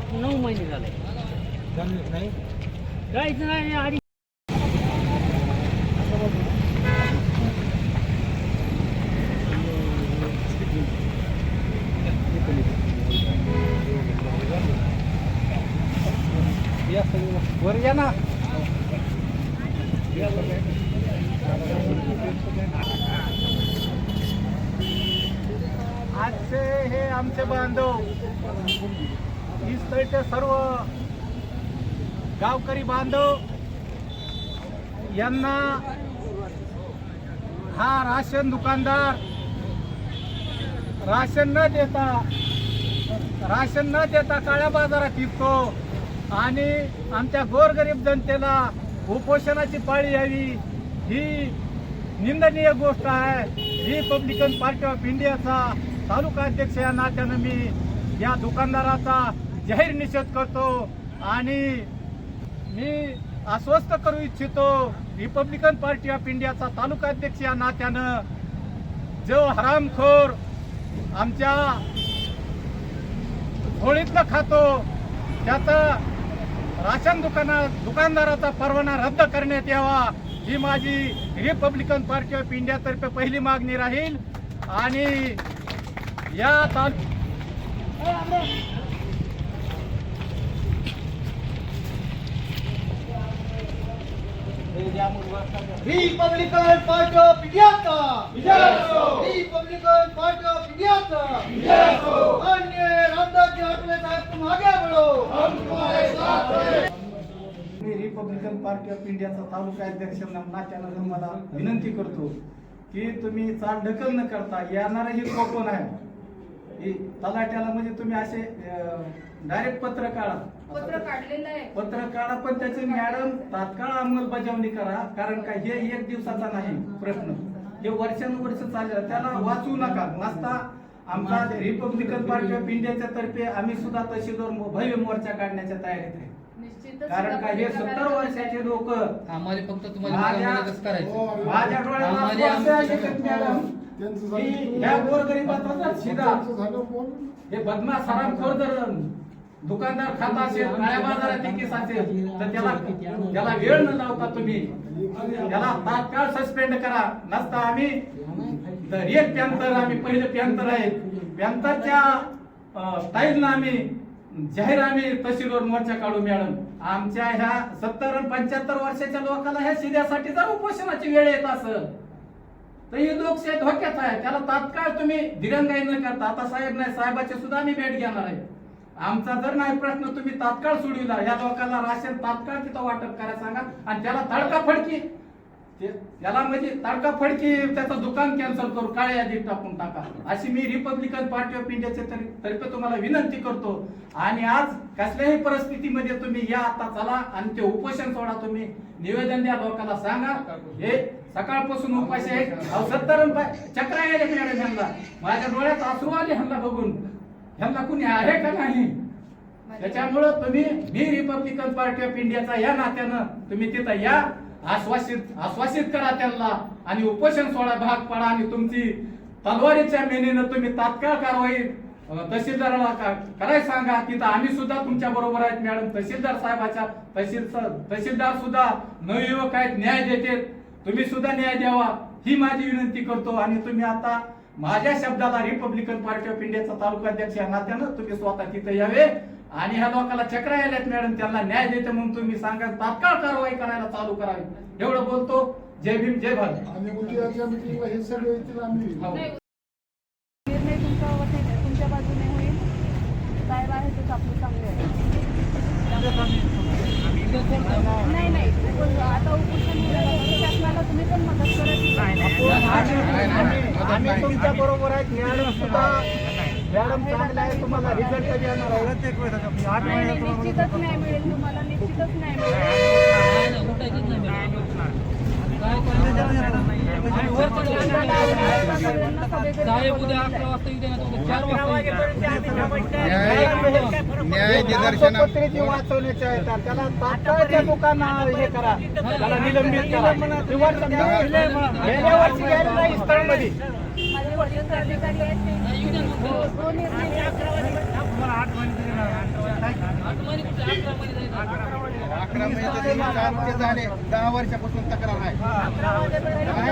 आठ नऊ महिने झाले. काहीच नाही आणि वर या ना. आजचे हे आमचे बांधव. इथल्या सर्व गावकरी बांधव यांना हा राशन दुकानदार राशन न देता राशन न देता काळ्या बाजारात विकतो आणि आमच्या गोरगरीब जनतेला उपोषणाची पाळी यावी ही निंदनीय गोष्ट आहे. रिपब्लिकन पार्टी ऑफ इंडियाचा तालुका अध्यक्ष या नात्यानं मी या दुकानदाराचा जाहीर निषेध करतो आणि मी आश्वस्त करू इच्छितो रिपब्लिकन पार्टी ऑफ इंडियाचा तालुका अध्यक्ष या नात्यानं. जो हरामखोर आमच्या होळीतलं खातो त्याचा राशन दुकाना दुकानदाराचा परवाना रद्द करण्यात यावा ही माझी रिपब्लिकन पार्टी ऑफ इंडियातर्फे पहिली मागणी राहील. आणि या ताल रिपब्लिकन पार्टी ऑफ इंडियाचा रिपब्लिकन पार्टी ऑफ इंडियाचा मान्य रामदासजी आठवले साहेब तुम आगे बढ़ो मी रिपब्लिकन पार्टी ऑफ इंडियाचा तालुका अध्यक्ष नात्यानं तुम्हाला विनंती करतो की तुम्ही चाल ढकल न करता येणारं ही कोकण आहे. तलाट्याला म्हणजे तुम्ही असे डायरेक्ट पत्र काढा पत्र काढलेलं आहे. पत्र काढा पण त्याची मॅडम तात्काळ अंमलबजावणी करा कारण का हे एक दिवसाचा नाही प्रश्न. हे वर्षानुवर्ष चाललेला त्याला वाचवू नका. नसता आमचा रिपब्लिकन पार्टी ऑफ इंडियाच्या तर्फे आम्ही सुद्धा तहसीलवर भव्य मोर्चा काढण्याच्या तयारीत आहे. निश्चितच कारण का हे सत्तर वर्षाचे लोक आम्हाला फक्त तुम्हाला माझ्या डोळ्यात ह्या गोरगरिबाचा हे बदमाश हरामखोर जर दुकानदार खात असेल काळ्या बाजारात तिकीस असेल तर त्याला त्याला वेळ न लावता तुम्ही त्याला तात्काळ सस्पेंड करा. नसता आम्ही तर एक पॅन्थर आम्ही पहिले पॅन्थर आहे. पॅन्थरच्या स्टाईलला आम्ही जाहीर आम्ही तहसीलवर मोर्चा काढू मॅडम. आमच्या ह्या सत्तर आणि पंच्याहत्तर वर्षाच्या लोकांना ह्या शिद्यासाठी जर उपोषणाची वेळ येत असं तर ही लोकशाही धोक्यात आहे त्याला तात्काळ तुम्ही दिरंगाई न करता आता साहेब नाही साहेबाची सुद्धा आम्ही भेट घेणार आहे. आमचा जर नाही प्रश्न तुम्ही तात्काळ सोडविला या लोकांना राशन तात्काळ तिथं वाटप करायला सांगा. आणि त्याला तडका फडकी. याला त्याला म्हणजे तडका फडकी त्याचं दुकान कॅन्सल करू काळ्या यादीत टाकून टाका. अशी मी रिपब्लिकन पार्टी ऑफ इंडियाच्या तर्फे तुम्हाला विनंती करतो. आणि आज कसल्याही परिस्थितीमध्ये तुम्ही या आता चला आणि ते उपोषण सोडा तुम्ही. निवेदन द्या लोकांना सांगा. हे सकाळपासून उपाशी आहे अहो, सत्तर आणि चक्रा गेले मॅडम ह्यांना. माझ्या डोळ्यात आसरू आले ह्यांना बघून. ह्यांना कुणी आहे का नाही? त्याच्यामुळं तुम्ही मी रिपब्लिकन पार्टी ऑफ इंडियाचा या नात्यानं तुम्ही तिथं या आश्वासित आश्वासित करा त्यांना आणि उपोषण सोडा भाग पडा आणि तुमची तलवारीच्या मेनेनं तुम्ही तात्काळ कारवाई तहसीलदाराला का- करायला सांगा. तिथं आम्ही सुद्धा तुमच्या बरोबर आहेत मॅडम. तहसीलदार साहेबाच्या तहसील तहसीलदार सुद्धा नवयुवक आहेत न्याय देते तुम्ही सुद्धा न्याय द्यावा. ही माझी विनंती करतो आणि तुम्ही आता माझ्या शब्दाला रिपब्लिकन पार्टी ऑफ इंडियाचा तालुका अध्यक्ष या नात्यानं तुम्ही स्वतः तिथे यावे. आणि ह्या लोकांना चक्रा यायल्यात मॅडम त्यांना न्याय देते म्हणून तुम्ही सांगा तात्काळ कारवाई करायला चालू करावी. एवढं बोलतो. जय भीम जय भारत. आणि उद्याच्या मिटिंगला हे सगळे येतील आम्ही हो. निर्णय नाही तुमच्या बाजूने होईल. साहेब आहे तेच आपलं चांगलं आहे नाही नाही पण आता उपोषण केलं, शासनाला तुम्ही पण मदत करत आम्ही- आम्ही तुमच्या बरोबर आहेत. मॅडम सुद्धा मॅडम चांगले आहे तुम्हाला रिझल्ट देणार आहे? आठ नाही नाही महिन्यात निश्चितच न्याय मिळेल तुम्हाला. निश्चितच न्याय मिळेल. साहेब उद्या अकरा वाजता येऊ उद्या चार वाजता न्याय त्याला तात्काळ लोकांना हे करा त्याला निलंबित करा गेल्या वर्षी नाही स्थळमध्ये अकरा महिने आमचे झाले दहा वर्षापासून तक्रार आहे.